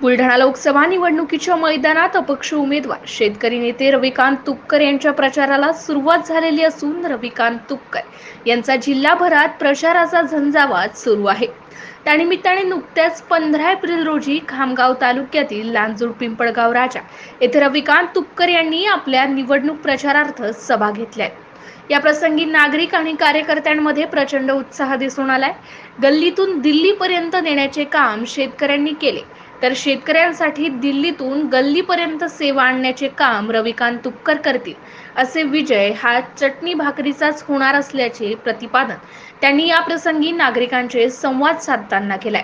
बुलढाणा लोकसभा निवडणुकीच्या मैदानात अपक्ष उमेदवार. शेतकरी नेते रविकांत तुपकर यांच्या प्रचाराला सुरुवात झालेली असून रविकांत तुपकर यांचा जिल्हाभरात प्रचाराचा झंझावात सुरू आहे. त्यानिमित्ताने नुकत्याच पंधरा एप्रिल रोजी खामगाव तालुक्यातील लांजूड पिंपळगाव राजा येथे रविकांत तुपकर यांनी आपल्या निवडणूक प्रचारार्थ सभा घेतल्या या प्रसंगी नागरिक आणि कार्यकर्त्यांमध्ये प्रचंड उत्साह दिसून आलाय. गल्लीतून दिल्लीपर्यंत नेण्याचे काम शेतकऱ्यांनी केले. तर शेतकऱ्यांसाठी दिल्लीतून गल्लीपर्यंत सेवा आणण्याचे काम रविकांत तुपकर करतील. असे विजय हा चटणी भाकरीचाच होणार असल्याचे प्रतिपादन त्यांनी या प्रसंगी नागरिकांचे संवाद साधताना केलाय.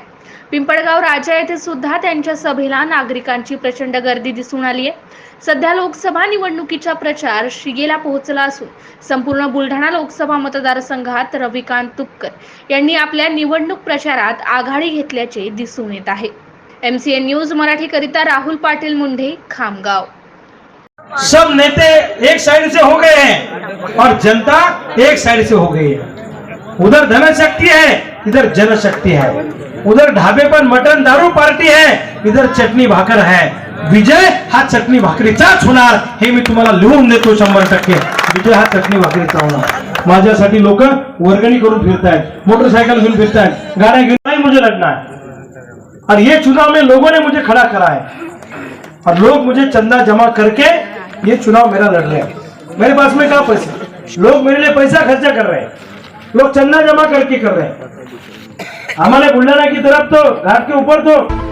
पिंपळगाव राजा येथे सुद्धा त्यांच्या सभेला नागरिकांची प्रचंड गर्दी दिसून आली आहे सध्या लोकसभा निवडणुकीचा प्रचार शिगेला पोहोचला असून संपूर्ण बुलढाणा लोकसभा मतदारसंघात रविकांत तुपकर यांनी आपल्या निवडणूक प्रचारात आघाडी घेतल्याचे दिसून येत आहे. एमसीएन न्यूज़ मराठीकरिता राहुल पाटील मुंढे, खामगाव. सब नेते एक साइड से हो गए हैं और जनता एक साइड से हो गई है। उधर धन शक्ति है, इधर जनशक्ति है। उधर ढाबे पर मटन दारू पार्टी है, इधर चटणी भाकर है। विजय हा चटणी भाकरीचाच होणार हे मी तुम्हाला लिहून देतो टक्के. विजय हा चटणी भाकरीचा होणार. माझ्यासाठी लोक वर्गणी करून फिरतायत मोटरसाइकिल घेऊन फिरतायत, गाड्या घेऊन मुझे लड़ना है. और ये चुनाव में लोगों ने मुझे खड़ा करा है। और लोग मुझे चंदा जमा करके ये चुनाव मेरा लड़ रहे हैं। मेरे पास में कहा पैसे? लोग मेरे लिए पैसा खर्चा कर रहे हैं। लोग चंदा जमा करके कर रहे हैं। हमारे बुल्लाना की तरफ तो घाट के ऊपर तो